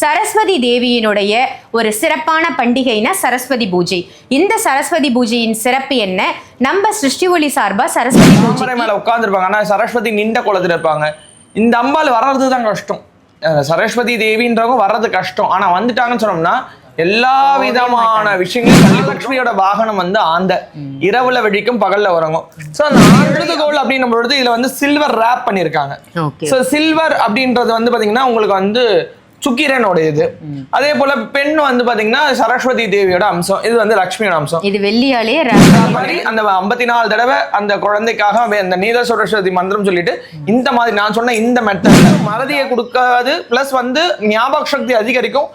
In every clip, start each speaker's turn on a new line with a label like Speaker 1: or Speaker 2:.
Speaker 1: சரஸ்வதி தேவியினுடைய ஒரு சிறப்பான பண்டிகைனா சரஸ்வதி பூஜை. இந்த சரஸ்வதி பூஜையின் சிறப்பு என்ன? நம்ம சிருஷ்டி ஒளி சார்பா சரஸ்வதி பூஜை
Speaker 2: மேல உட்கார்ந்துருப்பாங்க. ஆனா சரஸ்வதி நின்ற குளத்துல இருப்பாங்க. இந்த அம்பாள் வர்றது தான் கஷ்டம் சரஸ்வதி தேவின்றவங்க வர்றது கஷ்டம். ஆனா வந்துட்டாங்கன்னு சொன்னோம்னா எல்லா விதமான விஷயங்களும் லட்சுமியோட வாகனம் வந்து ஆந்த இரவுல வெடிக்கும் பகல்ல உறங்கும். சோ அந்த ஆண்டுகோல் அப்படின்னும் பொழுது இதுல வந்து சில்வர் ரேப் பண்ணிருக்காங்க.
Speaker 1: ஓகே
Speaker 2: சோ சில்வர் அப்படின்றது வந்து பாத்தீங்கன்னா உங்களுக்கு வந்து சுக்கிரனோட இது அதே போல பெண் வந்து பாத்தீங்கன்னா சரஸ்வதி தேவியோட அம்சம். இது வந்து லட்சுமியோட அம்சம்.
Speaker 1: இது வெள்ளியாலே
Speaker 2: அதே மாதிரி அந்த ஐம்பத்தி நாலு தடவை அந்த குழந்தைக்காக அந்த நீத சரஸ்வதி மந்திரம் சொல்லிட்டு இந்த மாதிரி நான் சொன்ன இந்த மெத்தட்ல மறதியை கொடுக்காது. பிளஸ் வந்து ஞாபக சக்தி அதிகரிக்கும்.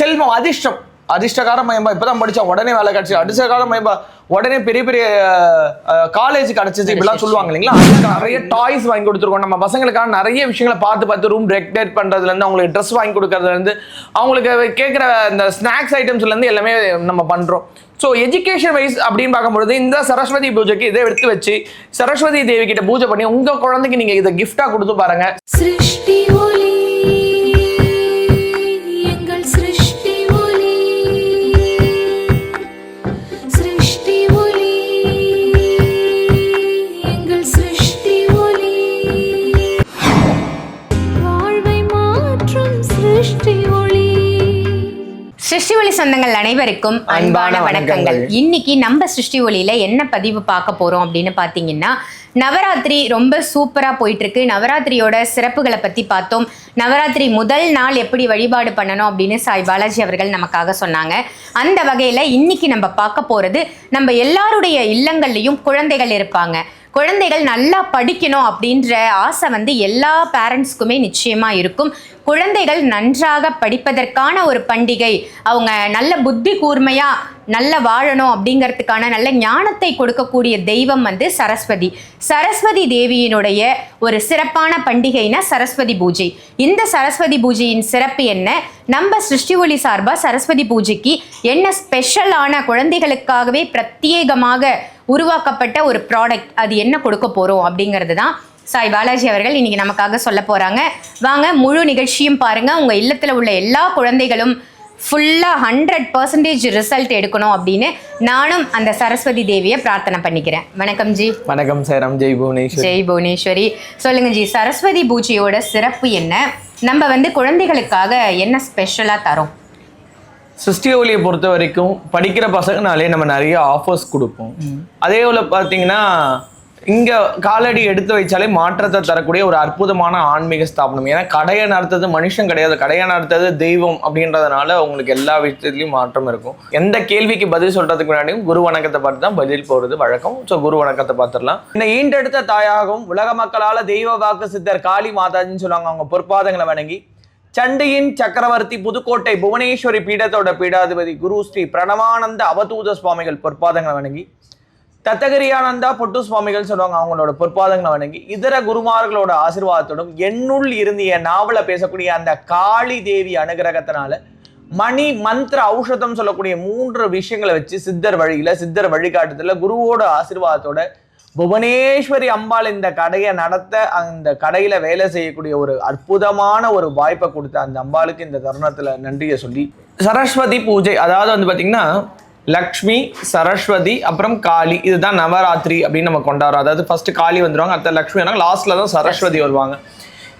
Speaker 2: செல்வம் அதிர்ஷ்டம். அதிர்ஷ்டகார மயம்பா இப்பதான் படிச்சோம் உடனே வேலை கிடைச்சு அதிர்ஷ்டகார மயம்பா உடனே பெரிய பெரிய காலேஜ் கிடைச்சிச்சு இப்படிலாம் சொல்லுவாங்க இல்லைங்களா? அதுக்கு நிறைய டாய்ஸ் வாங்கி கொடுத்துருக்கோம். நம்ம பசங்களுக்கான நிறைய விஷயங்களை பார்த்து பார்த்து ரூம் டெக்கரேட் பண்றதுல இருந்து அவங்களுக்கு ட்ரெஸ் வாங்கி கொடுக்கறதுல இருந்து அவங்களுக்கு கேட்குற இந்த ஸ்நாக்ஸ் ஐட்டம்ஸ்ல இருந்து எல்லாமே நம்ம பண்றோம். ஸோ எஜுகேஷன் வைஸ் அப்படின்னு பார்க்கும்பொழுது இந்த சரஸ்வதி பூஜைக்கு இதை எடுத்து வச்சு சரஸ்வதி தேவி கிட்ட பூஜை பண்ணி உங்க குழந்தைக்கு நீங்க இதை கிஃப்டா கொடுத்து பாருங்க.
Speaker 3: சிருஷ்டி ஒளி
Speaker 1: சொந்தங்கள் அனைவருக்கும் அன்பான வணக்கங்கள். இன்னைக்கு நம்ம சிருஷ்டி ஒளியில என்ன பதிவு பார்க்க போறோம் அப்படின்னு பாத்தீங்கன்னா நவராத்திரி ரொம்ப சூப்பரா போயிட்டு இருக்கு நவராத்திரியோட சிறப்புகளை பத்தி பார்த்தோம். நவராத்திரி முதல் நாள் எப்படி வழிபாடு பண்ணணும் அப்படின்னு சாய் பாலாஜி அவர்கள் நமக்காக சொன்னாங்க. அந்த வகையில இன்னைக்கு நம்ம பார்க்க போறது நம்ம எல்லாருடைய இல்லங்கள்லயும் குழந்தைகள் இருப்பாங்க. குழந்தைகள் நல்லா படிக்கணும் அப்படின்ற ஆசை வந்து எல்லா பேரண்ட்ஸ்க்குமே நிச்சயமாக இருக்கும். குழந்தைகள் நன்றாக படிப்பதற்கான ஒரு பண்டிகை அவங்க நல்ல புத்தி கூர்மையாக நல்ல வாழணும் அப்படிங்கிறதுக்கான நல்ல ஞானத்தை கொடுக்கக்கூடிய தெய்வம் வந்து சரஸ்வதி. சரஸ்வதி தேவியினுடைய ஒரு சிறப்பான பண்டிகைனா சரஸ்வதி பூஜை. இந்த சரஸ்வதி பூஜையின் சிறப்பு என்ன? நம்ம சிருஷ்டி ஒளி சார்பாக சரஸ்வதி பூஜைக்கு என்ன ஸ்பெஷலான குழந்தைகளுக்காகவே பிரத்யேகமாக உருவாக்கப்பட்ட ஒரு ப்ராடக்ட் அது என்ன கொடுக்க போறோம் அப்படிங்கிறது தான் சாய் பாலாஜி அவர்கள் இன்னைக்கு நமக்காக சொல்ல போறாங்க. வாங்க முழு நிகழ்ச்சியும் பாருங்க. உங்க இல்லத்துல உள்ள எல்லா குழந்தைகளும் ஃபுல்லா ஹண்ட்ரட் பர்சன்டேஜ் ரிசல்ட் எடுக்கணும் அப்படின்னு நானும் அந்த சரஸ்வதி தேவியை பிரார்த்தனை பண்ணிக்கிறேன். வணக்கம் ஜி.
Speaker 2: வணக்கம் சேரம் ஜெய் புவனேஸ்வர்.
Speaker 1: ஜெய் புவனேஸ்வரி. சொல்லுங்க ஜி சரஸ்வதி பூஜையோட சிறப்பு என்ன? நம்ம வந்து குழந்தைகளுக்காக என்ன ஸ்பெஷலா தரோம்?
Speaker 2: சிருஷ்டி ஒலியை பொறுத்த வரைக்கும் படிக்கிற பசங்கனாலே நம்ம நிறைய ஆஃபர்ஸ் கொடுப்போம். அதே போல் பார்த்தீங்கன்னா இங்கே காலடி எடுத்து வைச்சாலே மாற்றத்தை தரக்கூடிய ஒரு அற்புதமான ஆன்மீக ஸ்தாபனம். ஏன்னா கடையை நடத்தது மனுஷன் கிடையாது. கடையை நடத்தது தெய்வம் அப்படின்றதுனால உங்களுக்கு எல்லா விஷயத்துலையும் மாற்றம் இருக்கும். எந்த கேள்விக்கு பதில் சொல்கிறதுக்கு முன்னாடியும் குரு வணக்கத்தை பார்த்து தான் பதில் போகிறது வழக்கம். ஸோ குரு வணக்கத்தை பார்த்துடலாம். இந்த ஈண்டெடுத்த தாயாகவும் உலக மக்களால் தெய்வ வாக்கு சித்தர் காளி மாதாஜின்னு சொல்லுவாங்க. அவங்க பொற்பாதங்களை வணங்கி சண்டியின் சக்கரவர்த்தி புதுக்கோட்டை புவனேஸ்வரி பீடத்தோட பீடாதிபதி குரு ஸ்ரீ பிரணவானந்த அவதூத சுவாமிகள் பொற்பாதங்களை வணங்கி தத்தகிரியானந்தா பொட்டு சுவாமிகள் சொல்லுவாங்க அவங்களோட பொற்பாதங்களை வணங்கி இதர குருமார்களோட ஆசீர்வாதத்தோடும் என்னுள் இருந்து என் நாவல பேசக்கூடிய அந்த காளி தேவி அனுகிரகத்தினால மணி மந்திர ஔஷதம் சொல்லக்கூடிய மூன்று விஷயங்களை வச்சு சித்தர் வழியில சித்தர் வழிகாட்டுதல குருவோட ஆசிர்வாதத்தோட புவனேஸ்வரி அம்பாள் இந்த கடையை நடத்த அந்த கடையில வேலை செய்யக்கூடிய ஒரு அற்புதமான ஒரு வாய்ப்பை கொடுத்த அந்த அம்பாளுக்கு இந்த தருணத்துல நன்றியை சொல்லி சரஸ்வதி பூஜை அதாவது வந்து பாத்தீங்கன்னா லக்ஷ்மி சரஸ்வதி அப்புறம் காளி இதுதான் நவராத்திரி அப்படின்னு நம்ம கொண்டாடுறோம். அதாவது ஃபர்ஸ்ட் காளி வந்துருவாங்க அடுத்த லக்ஷ்மி வந்தாங்க லாஸ்ட்ல தான் சரஸ்வதி வருவாங்க.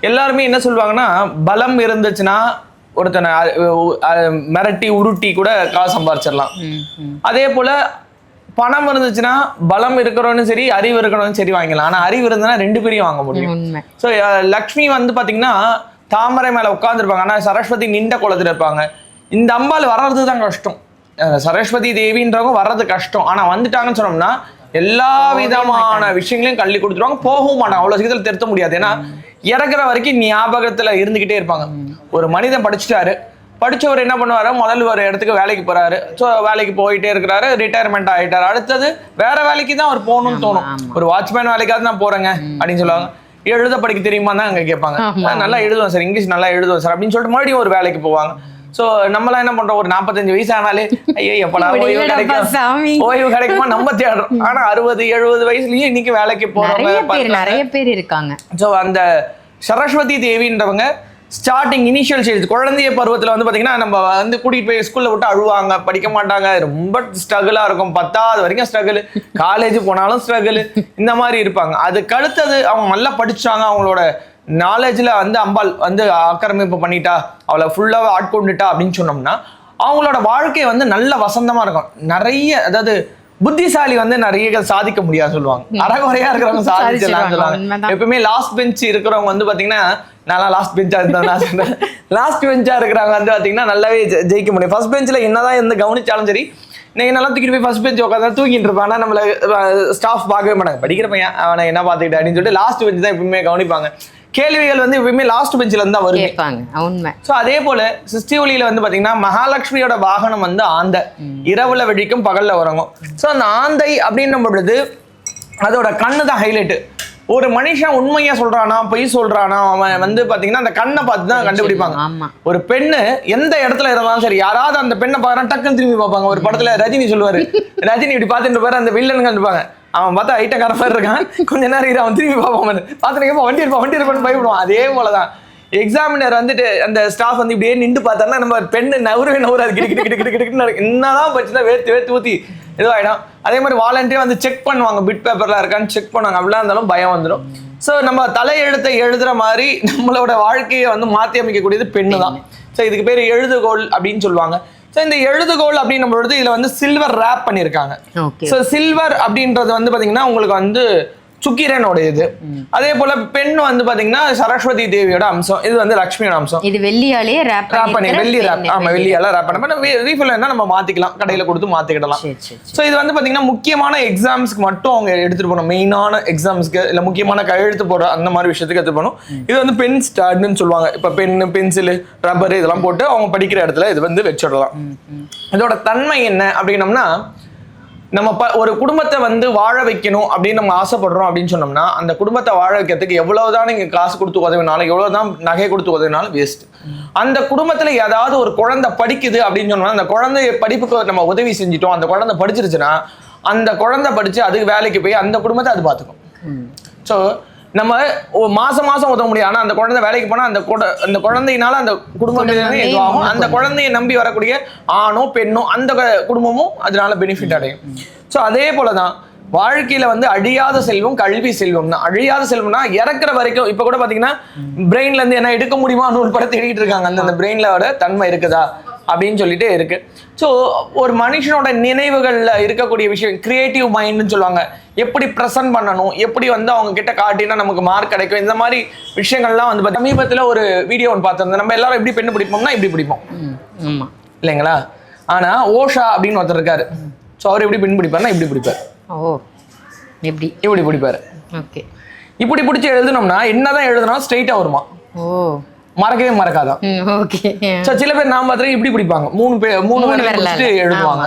Speaker 2: எல்லாருமே என்ன சொல்லுவாங்கன்னா பலம் இருந்துச்சுன்னா ஒருத்தனை மிரட்டி உருட்டி கூட காசு சம்பாரிச்சிடலாம். அதே போல பணம் இருந்துச்சுன்னா பலம் இருக்கிறவனும் சரி அறிவு இருக்கிறவனும் சரி வாங்கிக்கலாம். ஆனா அறிவு இருந்ததுன்னா ரெண்டு பேரையும் வாங்க முடியும். ஸோ லக்ஷ்மி வந்து பாத்தீங்கன்னா தாமரை மேல உட்கார்ந்துருப்பாங்க. ஆனா சரஸ்வதி நின்ற குளத்துல இருப்பாங்க. இந்த அம்பாள் வர்றது தான் கஷ்டம். சரஸ்வதி தேவின்றவங்க வர்றது கஷ்டம். ஆனா வந்துட்டாங்கன்னு சொன்னோம்னா எல்லா விதமான விஷயங்களையும் கள்ளி கொடுத்துருவாங்க. போகவும் மாட்டாங்க. அவ்வளவு சீக்கிரத்தில் திருத்த முடியாது. ஏன்னா இறக்குற வரைக்கும் ஞாபகத்துல இருந்துகிட்டே இருப்பாங்க. ஒரு மனிதன் படிச்சுட்டாரு. படிச்சவர் என்ன பண்ணுவாரு? முதல்ல ஒரு இடத்துக்கு வேலைக்கு போறாரு. ஸோ வேலைக்கு போயிட்டே இருக்கிறாரு. ரிட்டையர்மெண்ட் ஆயிட்டாரு. அடுத்தது வேற வேலைக்கு தான் அவர் போகணும்னு தோணும். ஒரு வாட்ச்மேன் வேலைக்காவது நான் போறேங்க அப்படின்னு சொல்லுவாங்க. எழுத படிக்க தெரியுமா தான் அங்க கேட்பாங்க. "நான் நல்லா எழுதுவேன் சார். இங்கிலீஷ் நல்லா எழுதுவேன் சார் அப்படின்னு சொல்லிட்டு மறுபடியும் ஒரு வேலைக்கு போவாங்க. சோ நம்மளாம் என்ன பண்றோம்? ஒரு நாற்பத்தஞ்சு வயசு ஆனாலே ஐயோ எப்படா ஓய்வு கிடைக்கும். ஓய்வு கிடைக்குமா? நம்ம தேடுறோம். ஆனா அறுபது எழுபது வயசுலயும் இன்னைக்கு வேலைக்கு போறவங்க
Speaker 1: நிறைய பேர் இருக்காங்க.
Speaker 2: ஸோ அந்த சரஸ்வதி தேவின்றவங்க ஸ்டார்டிங் இனிஷியல் ஸ்டேஜ் குழந்தைய பருவத்தில் வந்து பார்த்தீங்கன்னா நம்ம வந்து கூட்டிகிட்டு போய் ஸ்கூலில் விட்டு அழுவாங்க படிக்க மாட்டாங்க. ரொம்ப ஸ்ட்ரகிளாக இருக்கும். பத்தாவது வரைக்கும் ஸ்ட்ரகிள் காலேஜ் போனாலும் ஸ்ட்ரகிள் இந்த மாதிரி இருப்பாங்க. அதுக்கு அடுத்தது அவங்க நல்லா படிச்சாங்க. அவங்களோட நாலேஜில் வந்து அம்பாள் வந்து ஆக்கிரமிப்பு பண்ணிட்டா அவளை ஃபுல்லாக ஆட்கொண்டுட்டா அப்படின்னு சொன்னோம்னா அவங்களோட வாழ்க்கை வந்து நல்ல வசந்தமாக இருக்கும். நிறைய அதாவது புத்திசாலி வந்து நிறைய சாதிக்க முடியாது சொல்லுவாங்க. அறகுறையா இருக்கிறவங்க சாதிச்சிடலாம் சொல்லுவாங்க. எப்பவுமே லாஸ்ட் பெஞ்ச் இருக்கிறவங்க வந்து பாத்தீங்கன்னா நான் லாஸ்ட் பெஞ்சா இருந்தேன் லாஸ்ட் பெஞ்சா இருக்கிறவங்க வந்து பாத்தீங்கன்னா நல்லாவே ஜெயிக்க முடியும். ஃபர்ஸ்ட் பெஞ்சில் என்னதான் எந்த கவனிச்சாலும் சரி நீங்க நல்லா தூக்கிட்டு போய் ஃபர்ஸ்ட் பெஞ்ச் உட்காந்து தூக்கிட்டு இருப்பான். ஆனா நம்மள ஸ்டாஃப் பார்க்கவே மாட்டாங்க. படிக்கிற பையன் அவனை என்ன பார்த்துக்கிட்டு அப்படின்னு சொல்லிட்டு லாஸ்ட் பெஞ்ச் தான் எப்பவுமே கவனிப்பாங்க. கேள்விகள் வந்து எப்பவுமே லாஸ்ட் பெஞ்சில் இருந்து தான் வருமே.
Speaker 1: கேட்பாங்க. உண்மை.
Speaker 2: ஸோ அதே போல சிருஷ்டி ஒளியில வந்து பாத்தீங்கன்னா மகாலட்சுமியோட வாகனம் வந்து ஆந்தை. இரவுல வெடிக்கும் பகல்ல உறங்கும். ஸோ அந்த ஆந்தை அப்படின்னும் பொழுது அதோட கண்ணு தான் ஹைலைட் ஒரு மனுஷன் உண்மையா சொல்றானா பொய் சொல்றானா அவன் வந்து பாத்தீங்கன்னா அந்த கண்ணை பார்த்து தான் கண்டுபிடிப்பாங்க. ஒரு பெண்ணு எந்த இடத்துல இருந்தாலும் சரி யாராவது அந்த பெண்ணை பார்க்கறா டக்குன்னு திரும்பி பார்ப்பாங்க. ஒரு படத்துல ரஜினி சொல்லுவாரு. ரஜினி இப்படி பார்த்துட்டு பாரு அந்த வில்லன் கண்டுப்பாங்க அவன் பார்த்தா ஐட்டக்கார மாதிரி இருக்கான். கொஞ்ச நேரம் இரு, அவன் திரும்பி பார்ப்பான் பார்த்துட்டு வண்டி இருப்பான் வண்டி இருப்பான்னு பயப்படுவான். அதே போலதான். எக்ஸாமினர் வந்துட்டு அந்த ஸ்டாஃப் வந்து இப்படியே நின்று பார்த்தாருன்னா நம்ம பெண்ணு நவரவே நவராது கிடு கிடு கிடு கிடு கிடு நடக்கும். என்னதான் பச்சுன்னா வேர்த்து வேர்த்து ஊத்தி இதுவாகிடும் அதே மாதிரி வாலண்டியர் வந்து செக் பண்ணுவாங்க. பிட் பேப்பர்லாம் இருக்கான்னு செக் பண்ணுவாங்க. அப்படிலாம் இருந்தாலும் பயம் வந்துடும். ஸோ நம்ம தலையெழுத்தை எழுதுற மாதிரி நம்மளோட வாழ்க்கையை வந்து மாற்றி அமைக்கக்கூடியது பெண்ணு தான் ஸோ இதுக்கு பேர் எழுதுகோள் அப்படின்னு சொல்லுவாங்க. ஸோ இந்த எழுதுகோல் அப்படின்னும் பொழுது இதில் வந்து சில்வர் ரேப் பண்ணியிருக்காங்க ஸோ சில்வர் அப்படின்றது வந்து பாத்தீங்கன்னா உங்களுக்கு வந்து சுக்கிரனோட இது அதே போல பெண் வந்து பாத்தீங்கன்னா சரஸ்வதி தேவியோட அம்சம். இது வந்து லக்ஷ்மியோட அம்சம்.
Speaker 1: இது வெள்ளியாலேயே ரேப்
Speaker 2: ரேப் பண்ணி வெள்ளி ரேப் ஆமா வெள்ளியால ரேப் பண்ண ரீஃபில் என்ன நம்ம மாத்திக்கலாம். கடையில கொடுத்து மாத்திக்கிடலாம். ஸோ இது வந்து பாத்தீங்கன்னா முக்கியமான எக்ஸாம்ஸ்க்கு மட்டும் அவங்க எடுத்துட்டு போகணும். மெயினான எக்ஸாம்ஸ்க்கு இல்ல முக்கியமான கையெழுத்து போடுற அந்த மாதிரி விஷயத்துக்கு எடுத்து போகணும். இது வந்து பென் ஸ்டார்ட்னு சொல்லுவாங்க. இப்ப பென் பென்சில் ரப்பர் இதெல்லாம் போட்டு அவங்க படிக்கிற இடத்துல இது வந்து வச்சிடலாம். இதோட தன்மை என்ன அப்படின்னம்னா நம்ம ப ஒரு குடும்பத்தை வந்து வாழ வைக்கணும் அப்படின்னு நம்ம ஆசைப்படுறோம் அப்படின்னு சொன்னோம்னா அந்த குடும்பத்தை வாழ வைக்கிறதுக்கு எவ்வளவுதான் நீங்க காசு கொடுத்து உதவினாலும் எவ்வளவுதான் நகை கொடுத்து உதவினாலும் வேஸ்ட் அந்த குடும்பத்துல ஏதாவது ஒரு குழந்தை படிக்குது அப்படின்னு சொன்னோம்னா அந்த குழந்தை படிப்புக்கு நம்ம உதவி செஞ்சிட்டோம் அந்த குழந்தை படிச்சிருச்சுன்னா அந்த குழந்தை படிச்சு அதுக்கு வேலைக்கு போய் அந்த குடும்பத்தை அது பார்த்துக்கும் ஸோ நம்ம மாசம் மாசம் உதவ முடியும் ஆனா அந்த குழந்தை வேலைக்கு போனா அந்த குட- அந்த குழந்தையினால அந்த குடும்பம் இதுவாகும். அந்த குழந்தையை நம்பி வரக்கூடிய ஆணோ பெண்ணோ அந்த குடும்பமும் அதனால பெனிஃபிட் அடையும். ஸோ அதே போலதான் வாழ்க்கையில வந்து அழியாத செல்வம் கல்வி செல்வம் தான். அழியாத செல்வம்னா இறக்குற வரைக்கும் இப்ப கூட பாத்தீங்கன்னா பிரெயின்ல இருந்து என்ன எடுக்க முடியுமா நூல் படம் தேடிட்டு இருக்காங்க. அந்த அந்த பிரெயின்ல தன்மை இருக்குதா? அப்படின்னு சொல்லிட்டு இருக்கு. ஸோ ஒரு மனுஷனோட நினைவுகள்ல இருக்கக்கூடிய விஷயம் கிரியேட்டிவ் மைண்ட்னு சொல்லுவாங்க. எப்படி ப்ரெசென்ட் பண்ணணும் எப்படி வந்து அவங்க கிட்ட காட்டினா நமக்கு மார்க் கிடைக்கும் இந்த மாதிரி விஷயங்கள்லாம் வந்து சமீபத்துல ஒரு வீடியோ ஒன்று பார்த்திருந்தேன். நம்ம எல்லாரும் எப்படி பெண்ணு பிடிப்போம்னா இப்படி பிடிப்போம்.
Speaker 1: ம் ஆமா.
Speaker 2: இல்லைங்களா? ஆனா ஓஷா அப்படின்னு ஒருத்தர் இருக்காரு. ஸோ அவர் எப்படி பெண் பிடிப்பாருன்னா இப்படி பிடிப்பார்.
Speaker 1: ஓ எப்படி?
Speaker 2: இப்படி பிடிப்பாரு.
Speaker 1: ஓகே.
Speaker 2: இப்படி பிடிச்சி எழுதுனோம்னா என்னதான் எழுதுனா ஸ்ட்ரைட்டா வருமா?
Speaker 1: ஓ.
Speaker 2: மறக்கவே மறக்காதான்
Speaker 1: ம் ஓகே
Speaker 2: ஸோ சில பேர் நான் பார்த்துருக்கேன் இப்படி பிடிப்பாங்க. மூணு பேர் மூணு பேர் எழுதுவாங்க.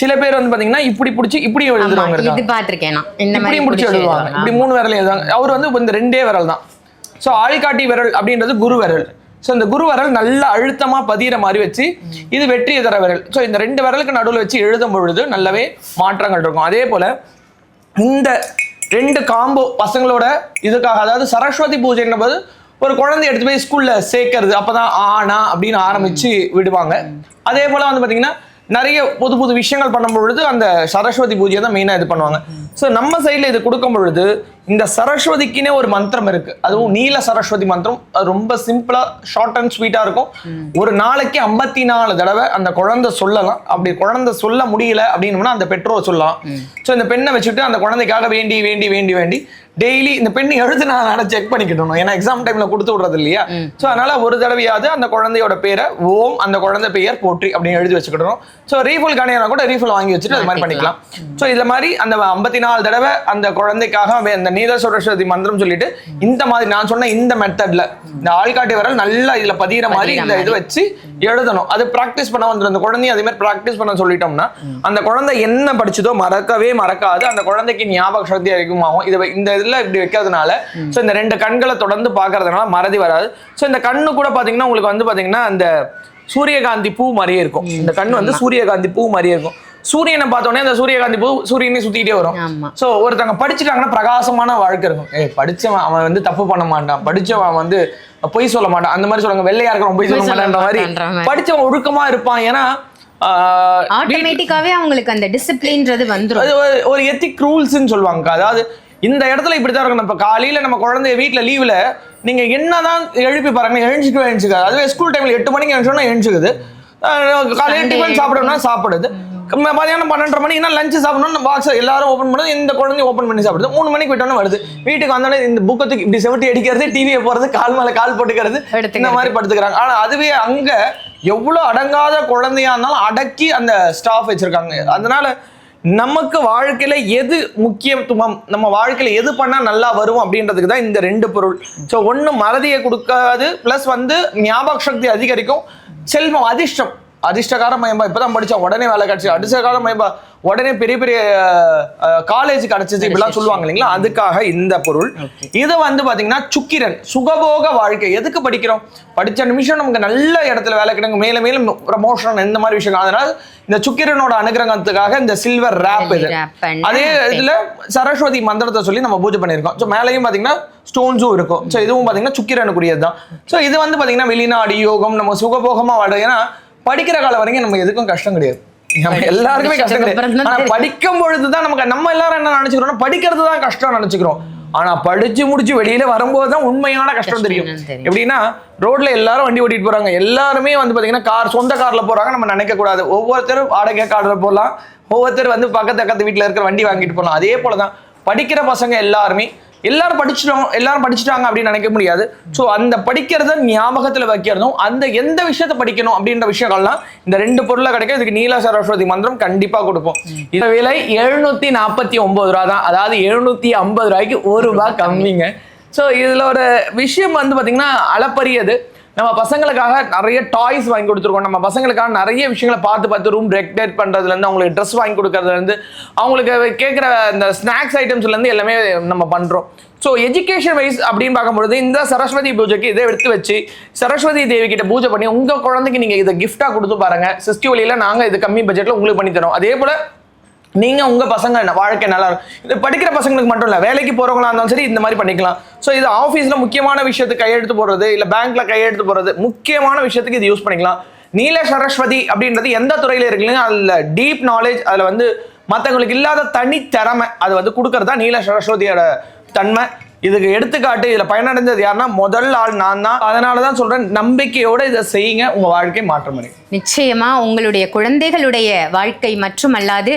Speaker 2: சில பேர் வந்து பாத்தீங்கன்னா இப்படி பிடிச்சி இப்படி
Speaker 1: ஆமா
Speaker 2: எழுதுறவங்க
Speaker 1: இது பாத்திருக்கேன்
Speaker 2: இப்படியும் பிடிச்சி எழுதுவாங்க.
Speaker 1: எழுதுவாங்க.
Speaker 2: இப்படி மூணு விரல் எழுதுவாங்க. அவர் வந்து இந்த ரெண்டே விரல் தான். ஸோ ஆள்காட்டி விரல் அப்படின்றது குரு விரல். ஸோ இந்த குரு விரல் நல்ல அழுத்தமா பதியிற மாதிரி வச்சு இது வெற்றியை தர விரல். ஸோ இந்த ரெண்டு விரலுக்கு நடுவில் வச்சு எழுதும் பொழுது நல்லாவே மாற்றங்கள் இருக்கும். அதே போல இந்த ரெண்டு காம்போ பசங்களோட இதுக்காக அதாவது சரஸ்வதி பூஜைன்னும் போது ஒரு குழந்தை எடுத்து போய் ஸ்கூல்ல சேர்க்கறது. அப்பதான் ஆனா அப்படின்னு ஆரம்பிச்சு விடுவாங்க. அதே போல வந்து பாத்தீங்கன்னா நிறைய புது புது விஷயங்கள் பண்ணும் பொழுது அந்த சரஸ்வதி பூஜையை தான் மெயினாக இது பண்ணுவாங்க. ஸோ நம்ம சைடில் இது கொடுக்கும் பொழுது இந்த சரஸ்வதிக்குனே ஒரு மந்திரம் இருக்கு. அதுவும் நீல சரஸ்வதி மந்திரம். அது ரொம்ப சிம்பிளா ஷார்ட் அண்ட் ஸ்வீட்டா இருக்கும். ஒரு நாளைக்கு ஐம்பத்தி நாலு தடவை அந்த குழந்தை சொல்லலாம். அப்படி குழந்தை சொல்ல முடியல அப்படின்னம்னா அந்த பெற்றோர் சொல்லலாம். ஸோ இந்த பெண்ணை வச்சுட்டு அந்த குழந்தைக்காக வேண்டி வேண்டி வேண்டி வேண்டி டெய்லி இந்த பெண் எழுதுனால செக் பண்ணிக்கிட்டணும் ஏன்னா எக்ஸாம் டைம்ல கொடுத்து விடுறது இல்லையா? ஸோ அதனால ஒரு தடவையாவது அந்த குழந்தையோட பேரை ஓம் அந்த குழந்தை பெயர் போற்றி அப்படின்னு எழுதி வச்சுக்கிட்டோம் ஸோ ரீஃபில் காணியானா கூட ரீஃபில் வாங்கி வச்சுட்டு அது மாதிரி பண்ணிக்கலாம். ஸோ இந்த மாதிரி அந்த ஐம்பத்தி நாலு தடவை அந்த குழந்தைக்காக அந்த நீத சரஸ்வதி மந்திரம் சொல்லிட்டு இந்த மாதிரி நான் சொன்ன இந்த மெத்தட்ல இந்த ஆள்காட்டி வரல் நல்லா இதுல பதிகிற மாதிரி இந்த இது வச்சு எழுதணும். அது பிராக்டிஸ் பண்ண வந்துடும் அந்த குழந்தைய அதே மாதிரி பிராக்டிஸ் பண்ண சொல்லிட்டோம்னா அந்த குழந்தை என்ன படிச்சதோ மறக்கவே மறக்காது. அந்த குழந்தைக்கு ஞாபக சக்தி அதிகமாகும். இதை இந்த இதுல இப்படி வைக்கிறதுனால ஸோ இந்த ரெண்டு கண்களை தொடர்ந்து பார்க்கறதுனால மறதி வராது. ஸோ இந்த கண்ணு கூட பாத்தீங்கன்னா உங்களுக்கு வந்து பாத்தீங்கன்னா அந்த சூரியகாந்தி பூ மாதிரியே இருக்கும். இந்த கண் வந்து சூரியகாந்தி பூ மாதிரியே இருக்கும். சூரியனை பார்த்தோன்னே அந்த சூரியகாந்தி பூ சூரியனே சுத்திட்டே வரும். ஸோ ஒருத்தவங்க படிச்சுட்டாங்கன்னா பிரகாசமான வாழ்க்கை இருக்கும். ஏய் படிச்சவன் அவன் வந்து தப்பு பண்ண மாட்டான். படிச்சவன் வந்து பொய் சொல்ல மாட்டான். அந்த மாதிரி சொல்லுவாங்க. வெள்ளையா இருக்கிறவன் பொய் சொல்ல மாட்டான்ற மாதிரி. படிச்சவன் ஒழுக்கமா இருப்பான். ஏன்னா
Speaker 1: ஆட்டோமேட்டிக்காவே அவங்களுக்கு அந்த டிசிப்ளின்றது வந்துரும்.
Speaker 2: அது ஒரு- எத்திக் ரூல்ஸ்னு சொல்லுவாங்க. அதாவது இந்த இடத்துல இப்படித்தான் இருக்கணும். இப்போ காலையில நம்ம குழந்தைய வீட்ல லீவ்ல நீங்க என்னதான் எழுப்பி பாருங்க எழுஞ்சிக்கவே எழுஞ்சிக்காது அதுவே ஸ்கூல் டைம்ல எட்டு மணிக்கு எழுந்தோம்னா எழுஞ்சிக்குது அஹ் காலையில டிஃபன் சாப்பிடணும்னா சாப்பிடுது. மதியானம் பன்னெண்டரை மணிக்குனா லஞ்ச் சாப்பிடணும் பாக்ஸ் எல்லாரும் ஓப்பன் பண்ணுது இந்த குழந்தையும் ஓப்பன் பண்ணி சாப்பிடுது. மூணு மணிக்கு விட்டோன்னு வருது. வீட்டுக்கு வந்தோடனே இந்த புக்கத்துக்கு இப்படி செவட்டி அடிக்கிறது டிவியை போறது கால் மேல கால் போட்டுக்கிறது இந்த. மாதிரி படுத்துக்கிறாங்க. ஆனா அதுவே அங்க எவ்வளவு அடங்காத குழந்தையா இருந்தாலும் அடக்கி அந்த ஸ்டாஃப் வச்சிருக்காங்க. அதனால நமக்கு வாழ்க்கையில எது முக்கியத்துவம்? நம்ம வாழ்க்கையில எது பண்ணா நல்லா வரும் அப்படின்றதுக்கு தான் இந்த ரெண்டு பொருள். ஸோ ஒண்ணு மறதியை கொடுக்காது ப்ளஸ் வந்து ஞாபக சக்தி அதிகரிக்கும். செல்வம் அதிர்ஷ்டம். அதிர்ஷ்டகார மயம்பா இப்பதான் படிச்சா உடனே வேலை கிடைச்சு அதிர்ஷ்டகார மயம்பா உடனே பெரிய பெரிய காலேஜ் கிடைச்சிச்சு இப்படிலாம் சொல்லுவாங்க இல்லைங்களா? அதுக்காக இந்த பொருள். இது வந்து பாத்தீங்கன்னா சுக்கிரன். சுகபோக வாழ்க்கை. எதுக்கு படிக்கிறோம்? படிச்ச நிமிஷம் நமக்கு நல்ல இடத்துல வேலை கிடைக்கும். மேல மேலும் ப்ரமோஷன் இந்த மாதிரி விஷயம் அதனால இந்த சுக்கிரனோட அனுகிரகத்துக்காக இந்த சில்வர் ரேப் இது. அதே இதுல சரஸ்வதி மந்திரத்தை சொல்லி நம்ம பூஜை பண்ணியிருக்கோம். ஸோ மேலேயும் பாத்தீங்கன்னா ஸ்டோன்ஸும் இருக்கும். ஸோ இதுவும் பாத்தீங்கன்னா சுக்கிரனுக்குரியது தான் ஸோ இது வந்து பாத்தீங்கன்னா வெளிநாடு யோகம் நம்ம சுகபோகமா ஏன்னா படிக்கிற காலம் வரைக்கும் நமக்கு எதுக்கும் கஷ்டம் கிடையாது. நம்ம எல்லாருக்குமே கஷ்டம் கிடையாது. ஆனா. படிக்கும் பொழுதுதான் நமக்கு நம்ம எல்லாரும் என்ன நினைச்சுக்கிறோம் படிக்கிறது தான் கஷ்டம் நினைச்சுக்கிறோம். ஆனா படிச்சு முடிச்சு வெளியில வரும்போது தான் உண்மையான கஷ்டம் தெரியும். எப்படின்னா ரோட்ல எல்லாரும் வண்டி ஓட்டிட்டு போறாங்க. எல்லாருமே வந்து பாத்தீங்கன்னா கார் சொந்த கார்ல போறாங்க நம்ம நினைக்க கூடாது ஒவ்வொருத்தரும் வாடகை கார்ல போகலாம் ஒவ்வொருத்தர் வந்து பக்கத்து பக்கத்து வீட்டுல இருக்கிற வண்டி வாங்கிட்டு போகலாம் அதே போலதான் படிக்கிற பசங்க எல்லாருமே எல்லாரும் படிச்சிட்டோம் எல்லாரும் படிச்சிட்டாங்க அப்படின்னு நினைக்க முடியாது. ஸோ அந்த படிக்கிறத ஞாபகத்தில் வைக்கிறதும் அந்த எந்த விஷயத்த படிக்கணும் அப்படின்ற விஷயங்கள்லாம் இந்த ரெண்டு பொருளை கிடைக்கும். இதுக்கு நீல சரஸ்வதி மந்திரம் கண்டிப்பாக கொடுப்போம். இந்த விலை எழுநூத்தி நாற்பத்தி ஒன்பது ரூபா தான். அதாவது எழுநூத்தி ஐம்பது ரூபாய்க்கு ஒரு ரூபா கம்மிங்க. ஸோ இதில் ஒரு விஷயம் வந்து பார்த்தீங்கன்னா அளப்பரியது. நம்ம பசங்களுக்காக நிறைய டாய்ஸ் வாங்கி கொடுத்துருக்கோம். நம்ம பசங்களுக்காக நிறைய விஷயங்களை பார்த்து பார்த்து ரூம் டெக்கரேட் பண்ணுறதுலேருந்து அவங்களுக்கு ட்ரெஸ் வாங்கி கொடுக்கறதுலேருந்து அவங்களுக்கு கேட்குற இந்த ஸ்நாக்ஸ் ஐட்டம்ஸ்லேருந்து எல்லாமே நம்ம பண்ணுறோம் ஸோ எஜுகேஷன் வைஸ் அப்படின்னு பார்க்கும்பொழுது இந்த சரஸ்வதி பூஜைக்கு இதை எடுத்து வச்சு சரஸ்வதி தேவி கிட்ட பூஜை பண்ணி உங்கள் குழந்தைக்கு நீங்கள் இதை கிஃப்டாக கொடுத்து பாருங்கள் சிஸ்டி வழியில் நாங்கள் இது கம்மி பட்ஜெட்டில் உங்களுக்கு பண்ணி தரோம். அதே போல் நீங்கள் உங்கள் பசங்க வாழ்க்கை நல்லா இருக்கும். இது படிக்கிற பசங்களுக்கு மட்டும் இல்லை வேலைக்கு போகிறவங்களா இருந்தாலும் சரி இந்த மாதிரி பண்ணிக்கலாம். ஸோ இது ஆஃபீஸில் முக்கியமான விஷயத்துக்கு கையெழுத்து போடுறது இல்லை பேங்க்கில் கையெழுத்து போடுறது முக்கியமான விஷயத்துக்கு இது யூஸ் பண்ணிக்கலாம். நீல சரஸ்வதி அப்படின்றது எந்த துறையில் இருக்குல்லைங்க அதில் டீப் நாலேஜ் அதில் வந்து மற்றவங்களுக்கு இல்லாத தனி திறமை அது வந்து கொடுக்கறது தான் நீல சரஸ்வதியோட தன்மை. இதுக்கு எடுத்துக்காட்டு இதில் பயனடைந்தது யாருன்னா முதல் ஆள் நான் தான். அதனால தான் சொல்கிறேன் நம்பிக்கையோடு இதை செய்யுங்க உங்கள் வாழ்க்கை மாற்றம்
Speaker 1: நிச்சயமாக உங்களுடைய குழந்தைகளுடைய வாழ்க்கை மற்றும் அல்லாது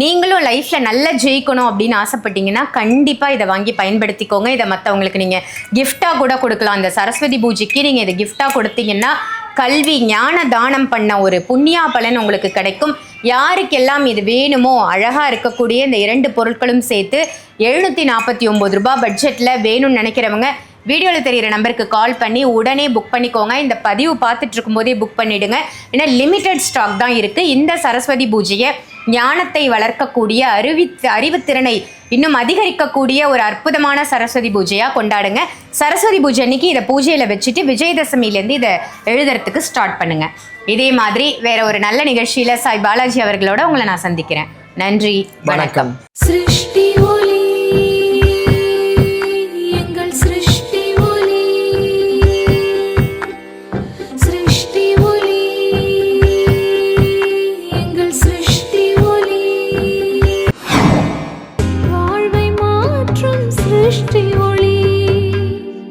Speaker 1: நீங்களும் லைஃப்ல நல்லா ஜெயிக்கணும் அப்படின்னு ஆசைப்பட்டீங்கன்னா கண்டிப்பா இதை வாங்கி பயன்படுத்திக்கோங்க. இதை மற்றவங்களுக்கு நீங்க gift-ஆ கூட கொடுக்கலாம். அந்த சரஸ்வதி பூஜைக்கு நீங்க இதை gift-ஆ கொடுத்தீங்கன்னா கல்வி ஞான தானம் பண்ண ஒரு புண்ணியா பலன் உங்களுக்கு கிடைக்கும். யாருக்கெல்லாம் இது வேணுமோ அழகாக இருக்கக்கூடிய இந்த இரண்டு பொருட்களும் சேர்த்து எழுநூற்றி நாற்பத்தி ஒன்பது ரூபா பட்ஜெட்டில் வேணும்னு நினைக்கிறவங்க வீடியோவில் தெரிகிற நம்பருக்கு கால் பண்ணி உடனே புக் பண்ணிக்கோங்க. இந்த பதிவு பார்த்துட்டு இருக்கும்போதே புக் பண்ணிவிடுங்க ஏன்னா லிமிட்டெட் ஸ்டாக் தான் இருக்குது இந்த சரஸ்வதி பூஜையை ஞானத்தை வளர்க்கக்கூடிய அறிவி அறிவுத்திறனை இன்னும் அதிகரிக்கக்கூடிய ஒரு அற்புதமான சரஸ்வதி பூஜையாக கொண்டாடுங்க. சரஸ்வதி பூஜை அன்னைக்கு இதை பூஜையில் வச்சுட்டு விஜயதசமிலேருந்து இதை எழுதுறதுக்கு ஸ்டார்ட் பண்ணுங்கள் இதே மாதிரி வேற ஒரு நல்ல நிகழ்ச்சியில் சாய் பாலாஜி அவர்களோட உங்களை நான் சந்திக்கிறேன். நன்றி. வணக்கம்.
Speaker 3: சிருஷ்டி